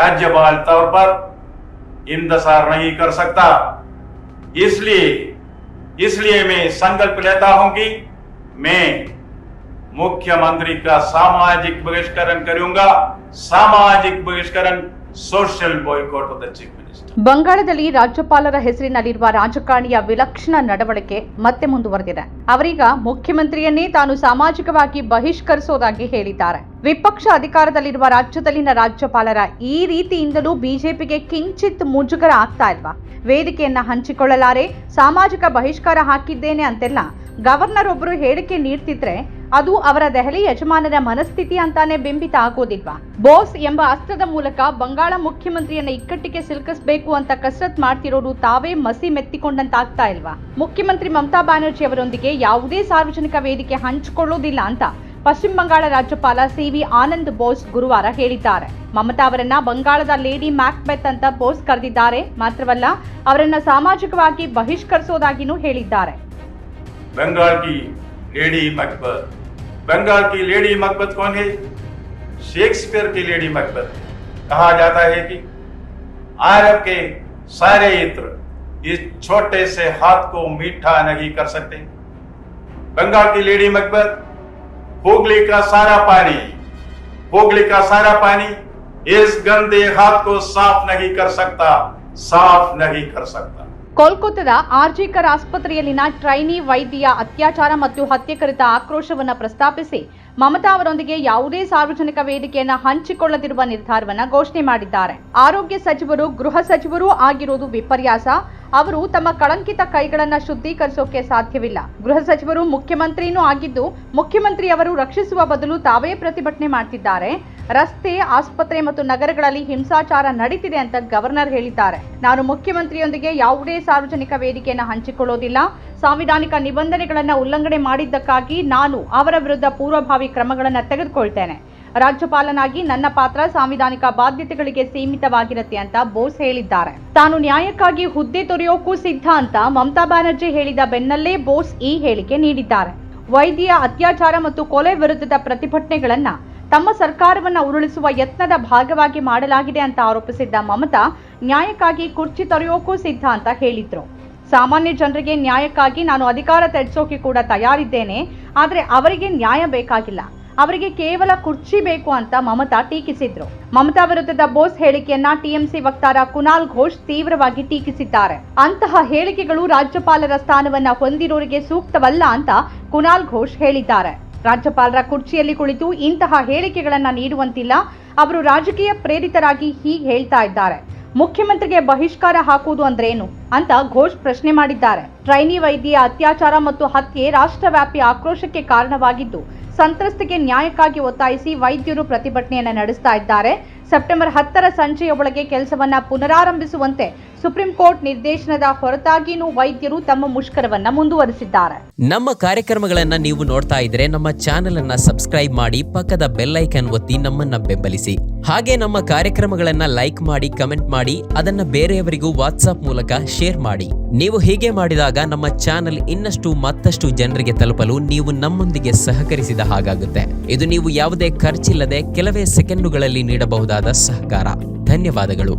राज्यपाल तौर पर इंतज़ार नहीं कर सकता। इसलिए इसलिए मैं संकल्प लेता हूँ कि मैं मुख्यमंत्री का सामाजिक बहिष्करण करूँगा। सामाजिक बहिष्करण social boycott of the chief minister ಬಂಗಾಳದಲ್ಲಿ ರಾಜ್ಯಪಾಲರ ಹೆಸರಿನಲ್ಲಿರುವ ರಾಜಕಾರಣಿಯ ವಿಲಕ್ಷಣ ನಡವಳಿಕೆ ಮತ್ತೆ ಮುಂದುವರೆದಿದೆ. ಅವರೀಗ ಮುಖ್ಯಮಂತ್ರಿಯನ್ನೇ ತಾನು ಸಾಮಾಜಿಕವಾಗಿ ಬಹಿಷ್ಕರಿಸೋದಾಗಿ ಹೇಳಿದ್ದಾರೆ. ವಿಪಕ್ಷ ಅಧಿಕಾರದಲ್ಲಿರುವ ರಾಜ್ಯದಲ್ಲಿನ ರಾಜ್ಯಪಾಲರ ಈ ರೀತಿಯಿಂದಲೂ ಬಿಜೆಪಿಗೆ ಕಿಂಚಿತ್ ಮುಜುಗರ ಆಗ್ತಾ ಇಲ್ವಾ? ವೇದಿಕೆಯನ್ನ ಹಂಚಿಕೊಳ್ಳಲಾರೆ, ಸಾಮಾಜಿಕ ಬಹಿಷ್ಕಾರ ಹಾಕಿದ್ದೇನೆ ಅಂತೆಲ್ಲ ಗವರ್ನರ್ ಒಬ್ರು ಹೇಳಿಕೆ ನೀಡ್ತಿದ್ರೆ ಅದು ಅವರ ದೆಹಲಿ ಯಜಮಾನರ ಮನಸ್ಥಿತಿ ಅಂತಾನೆ ಬಿಂಬಿತ ಆಗೋದಿಲ್ವಾ? ಬೋಸ್ ಎಂಬ ಅಸ್ತ್ರದ ಮೂಲಕ ಬಂಗಾಳ ಮುಖ್ಯಮಂತ್ರಿಯನ್ನ ಇಕ್ಕಟ್ಟಿಗೆ ಸಿಲುಕಿಸಬೇಕು ಅಂತ ಕಸರತ್ ಮಾಡ್ತಿರೋರು ತಾವೇ ಮಸಿ ಮೆತ್ತಿಕೊಂಡಂತಾಗ್ತಾ ಇಲ್ವಾ? ಮುಖ್ಯಮಂತ್ರಿ ಮಮತಾ ಬ್ಯಾನರ್ಜಿ ಅವರೊಂದಿಗೆ ಯಾವುದೇ ಸಾರ್ವಜನಿಕ ವೇದಿಕೆ ಹಂಚಿಕೊಳ್ಳೋದಿಲ್ಲ ಅಂತ ಪಶ್ಚಿಮ ಬಂಗಾಳ ರಾಜ್ಯಪಾಲ ಸಿ ವಿ ಆನಂದ್ ಬೋಸ್ ಗುರುವಾರ ಹೇಳಿದ್ದಾರೆ. ಮಮತಾ ಅವರನ್ನ ಬಂಗಾಳದ ಲೇಡಿ ಮ್ಯಾಕ್ಬೆತ್ ಅಂತ ಬೋಸ್ ಕರೆದಿದ್ದಾರೆ. ಮಾತ್ರವಲ್ಲ, ಅವರನ್ನ ಸಾಮಾಜಿಕವಾಗಿ ಬಹಿಷ್ಕರಿಸೋದಾಗಿನೂ ಹೇಳಿದ್ದಾರೆ. बंगाल की लेडी मकबत कौन है? शेक्सपियर की लेडी मकबत। कहा जाता है कि अरब के सारे इत्र इस छोटे से हाथ को मीठा नहीं कर सकते। बंगाल की लेडी मकबत हुगली का सारा पानी हुगली का सारा पानी इस गंदे हाथ को साफ़ नहीं कर सकता, साफ़ नहीं कर सकता। ಕೋಲ್ಕತ್ತಾದ ಆರ್ಜಿಕರ್ ಆಸ್ಪತ್ರೆಯಲ್ಲಿನ ಟ್ರೈನಿ ವೈದ್ಯ ಅತ್ಯಾಚಾರ ಮತ್ತು ಹತ್ಯೆ ಕುರಿತ ಆಕ್ರೋಶವನ್ನು ಪ್ರಸ್ತಾಪಿಸಿ ಮಮತಾ ಅವರೊಂದಿಗೆ ಯಾವುದೇ ಸಾರ್ವಜನಿಕ ವೇದಿಕೆಯನ್ನು ಹಂಚಿಕೊಳ್ಳದಿರುವ ನಿರ್ಧಾರವನ್ನು ಘೋಷಣೆ ಮಾಡಿದ್ದಾರೆ. ಆರೋಗ್ಯ ಸಚಿವರು, ಗೃಹ ಸಚಿವರೂ ಆಗಿರೋದು ವಿಪರ್ಯಾಸ. ಅವರು ತಮ್ಮ ಕಳಂಕಿತ ಕೈಗಳನ್ನು ಶುದ್ಧೀಕರಿಸೋಕೆ ಸಾಧ್ಯವಿಲ್ಲ. ಗೃಹ ಸಚಿವರು ಮುಖ್ಯಮಂತ್ರಿನೂ ಆಗಿದ್ದು ಮುಖ್ಯಮಂತ್ರಿ ಅವರು ರಕ್ಷಿಸುವ ಬದಲು ತಾವೇ ಪ್ರತಿಭಟನೆ ಮಾಡ್ತಿದ್ದಾರೆ. ರಸ್ತೆ, ಆಸ್ಪತ್ರೆ ಮತ್ತು ನಗರಗಳಲ್ಲಿ ಹಿಂಸಾಚಾರ ನಡೀತಿದೆ ಅಂತ ಗವರ್ನರ್ ಹೇಳಿದ್ದಾರೆ. ನಾನು ಮುಖ್ಯಮಂತ್ರಿಯೊಂದಿಗೆ ಯಾವುದೇ ಸಾರ್ವಜನಿಕ ವೇದಿಕೆಯನ್ನು ಹಂಚಿಕೊಳ್ಳೋದಿಲ್ಲ. ಸಾಂವಿಧಾನಿಕ ನಿಬಂಧನೆಗಳನ್ನು ಉಲ್ಲಂಘನೆ ಮಾಡಿದ್ದಕ್ಕಾಗಿ ನಾನು ಅವರ ವಿರುದ್ಧ ಪೂರ್ವಭಾವಿ ಕ್ರಮಗಳನ್ನು ತೆಗೆದುಕೊಳ್ತೇನೆ. ರಾಜ್ಯಪಾಲನಾಗಿ ನನ್ನ ಪಾತ್ರ ಸಾಂವಿಧಾನಿಕ ಬಾಧ್ಯತೆಗಳಿಗೆ ಸೀಮಿತವಾಗಿರುತ್ತೆ ಅಂತ ಬೋಸ್ ಹೇಳಿದ್ದಾರೆ. ತಾನು ನ್ಯಾಯಕ್ಕಾಗಿ ಹುದ್ದೆ ತೊರೆಯೋಕ್ಕೂ ಸಿದ್ಧ ಅಂತ ಮಮತಾ ಬ್ಯಾನರ್ಜಿ ಹೇಳಿದ ಬೆನ್ನಲ್ಲೇ ಬೋಸ್ ಈ ಹೇಳಿಕೆ ನೀಡಿದ್ದಾರೆ. ವೈದ್ಯ ಅತ್ಯಾಚಾರ ಮತ್ತು ಕೊಲೆ ವಿರುದ್ಧದ ಪ್ರತಿಭಟನೆಗಳನ್ನ ತಮ್ಮ ಸರ್ಕಾರವನ್ನ ಉರುಳಿಸುವ ಯತ್ನದ ಭಾಗವಾಗಿ ಮಾಡಲಾಗಿದೆ ಅಂತ ಆರೋಪಿಸಿದ್ದ ಮಮತಾ ನ್ಯಾಯಕ್ಕಾಗಿ ಕುರ್ಚಿ ತೊರೆಯೋಕ್ಕೂ ಸಿದ್ಧ ಅಂತ ಹೇಳಿದ್ರು. ಸಾಮಾನ್ಯ ಜನರಿಗೆ ನ್ಯಾಯಕ್ಕಾಗಿ ನಾನು ಅಧಿಕಾರ ತ್ಯಜಿಸೋಕೆ ಕೂಡ ತಯಾರಿದ್ದೇನೆ, ಆದರೆ ಅವರಿಗೆ ನ್ಯಾಯ ಬೇಕಾಗಿಲ್ಲ. ಅವರಿಗೆ ಕೇವಲ ಕುರ್ಚಿ ಬೇಕು ಅಂತ ಮಮತಾ ಟೀಕಿಸಿದ್ರು. ಮಮತಾ ವಿರುದ್ಧದ ಬೋಸ್ ಹೇಳಿಕೆಯನ್ನ ಟಿಎಂಸಿ ವಕ್ತಾರ ಕುನಾಲ್ ಘೋಷ್ ತೀವ್ರವಾಗಿ ಟೀಕಿಸಿದ್ದಾರೆ. ಅಂತಹ ಹೇಳಿಕೆಗಳು ರಾಜ್ಯಪಾಲರ ಸ್ಥಾನವನ್ನ ಹೊಂದಿರೋರಿಗೆ ಸೂಕ್ತವಲ್ಲ ಅಂತ ಕುನಾಲ್ ಘೋಷ್ ಹೇಳಿದ್ದಾರೆ. ರಾಜ್ಯಪಾಲರ ಕುರ್ಚಿಯಲ್ಲಿ ಕುಳಿತು ಇಂತಹ ಹೇಳಿಕೆಗಳನ್ನ ನೀಡುವಂತಿಲ್ಲ. ಅವರು ರಾಜಕೀಯ ಪ್ರೇರಿತರಾಗಿ ಹೀಗೆ ಹೇಳ್ತಾ ಇದ್ದಾರೆ. ಮುಖ್ಯಮಂತ್ರಿಗೆ ಬಹಿಷ್ಕಾರ ಹಾಕುವುದು ಅಂದ್ರೇನು ಅಂತ ಘೋಷ್ ಪ್ರಶ್ನೆ ಮಾಡಿದ್ದಾರೆ. ಟ್ರೈನಿ ವೈದ್ಯ ಅತ್ಯಾಚಾರ ಮತ್ತು ಹತ್ಯೆ ರಾಷ್ಟ್ರವ್ಯಾಪಿ ಆಕ್ರೋಶಕ್ಕೆ ಕಾರಣವಾಗಿದ್ದು, ಸಂತ್ರಸ್ತಿಗೆ ನ್ಯಾಯಕ್ಕಾಗಿ ಒತ್ತಾಯಿಸಿ ವೈದ್ಯರು ಪ್ರತಿಭಟನೆಯನ್ನು ನಡೆಸ್ತಾ ಇದ್ದಾರೆ. ಸೆಪ್ಟೆಂಬರ್ ಹತ್ತರ ಸಂಜೆಯ ಒಳಗೆ ಕೆಲಸವನ್ನ ಪುನರಾರಂಭಿಸುವಂತೆ ಸುಪ್ರೀಂ ಕೋರ್ಟ್ ನಿರ್ದೇಶನದ ಹೊರತಾಗಿಯೂ ವೈದ್ಯರು ತಮ್ಮ ಮುಷ್ಕರವನ್ನ ಮುಂದುವರಿಸಿದ್ದಾರೆ. ನಮ್ಮ ಕಾರ್ಯಕ್ರಮಗಳನ್ನ ನೀವು ನೋಡ್ತಾ ಇದ್ರೆ ನಮ್ಮ ಚಾನೆಲ್ ಅನ್ನ ಸಬ್ಸ್ಕ್ರೈಬ್ ಮಾಡಿ ಪಕ್ಕದ ಬೆಲ್ ಐಕನ್ ಒತ್ತಿ ನಮ್ಮನ್ನ ಬೆಂಬಲಿಸಿ. ಹಾಗೆ ನಮ್ಮ ಕಾರ್ಯಕ್ರಮಗಳನ್ನ ಲೈಕ್ ಮಾಡಿ, ಕಮೆಂಟ್ ಮಾಡಿ, ಅದನ್ನ ಬೇರೆಯವರಿಗೂ ವಾಟ್ಸ್ಆಪ್ ಮೂಲಕ ಶೇರ್ ಮಾಡಿ. ನೀವು ಹೀಗೆ ಮಾಡಿದಾಗ ನಮ್ಮ ಚಾನೆಲ್ ಇನ್ನಷ್ಟು ಮತ್ತಷ್ಟು ಜನರಿಗೆ ತಲುಪಲು ನೀವು ನಮ್ಮೊಂದಿಗೆ ಸಹಕರಿಸಿದ ಹಾಗಾಗುತ್ತೆ. ಇದು ನೀವು ಯಾವುದೇ ಖರ್ಚಿಲ್ಲದೆ ಕೆಲವೇ ಸೆಕೆಂಡುಗಳಲ್ಲಿ ನೀಡಬಹುದಾದ ಸಹಕಾರ. ಧನ್ಯವಾದಗಳು.